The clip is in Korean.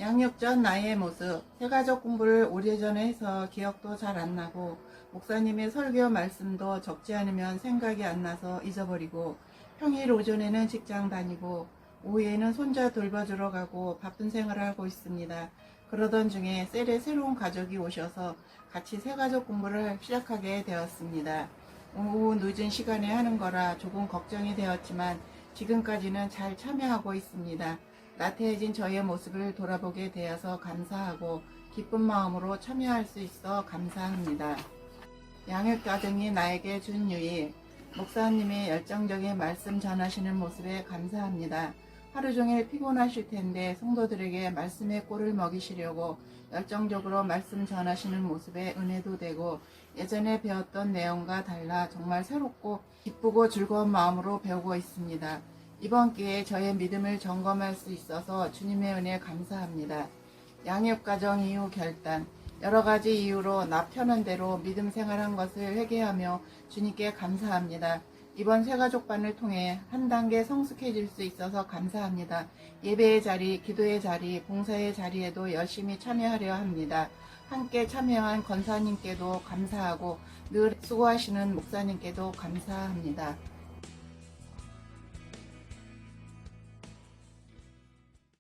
양육 전 나의 모습, 세가족 공부를 오래전에 해서 기억도 잘 안 나고, 목사님의 설교 말씀도 적지 않으면 생각이 안 나서 잊어버리고, 평일 오전에는 직장 다니고, 오후에는 손자 돌봐주러 가고 바쁜 생활을 하고 있습니다. 그러던 중에 셀에 새로운 가족이 오셔서 같이 새가족 공부를 시작하게 되었습니다. 오후 늦은 시간에 하는 거라 조금 걱정이 되었지만 지금까지는 잘 참여하고 있습니다. 나태해진 저의 모습을 돌아보게 되어서 감사하고 기쁜 마음으로 참여할 수 있어 감사합니다. 양육 가정이 나에게 준 유익, 목사님의 열정적인 말씀 전하시는 모습에 감사합니다. 하루 종일 피곤하실 텐데 성도들에게 말씀의 꼴을 먹이시려고 열정적으로 말씀 전하시는 모습에 은혜도 되고 예전에 배웠던 내용과 달라 정말 새롭고 기쁘고 즐거운 마음으로 배우고 있습니다. 이번 기회에 저의 믿음을 점검할 수 있어서 주님의 은혜 감사합니다. 양육가정 이후 결단, 여러 가지 이유로 나 편한 대로 믿음 생활한 것을 회개하며 주님께 감사합니다. 이번 새가족반을 통해 한 단계 성숙해질 수 있어서 감사합니다. 예배의 자리, 기도의 자리, 봉사의 자리에도 열심히 참여하려 합니다. 함께 참여한 권사님께도 감사하고 늘 수고하시는 목사님께도 감사합니다.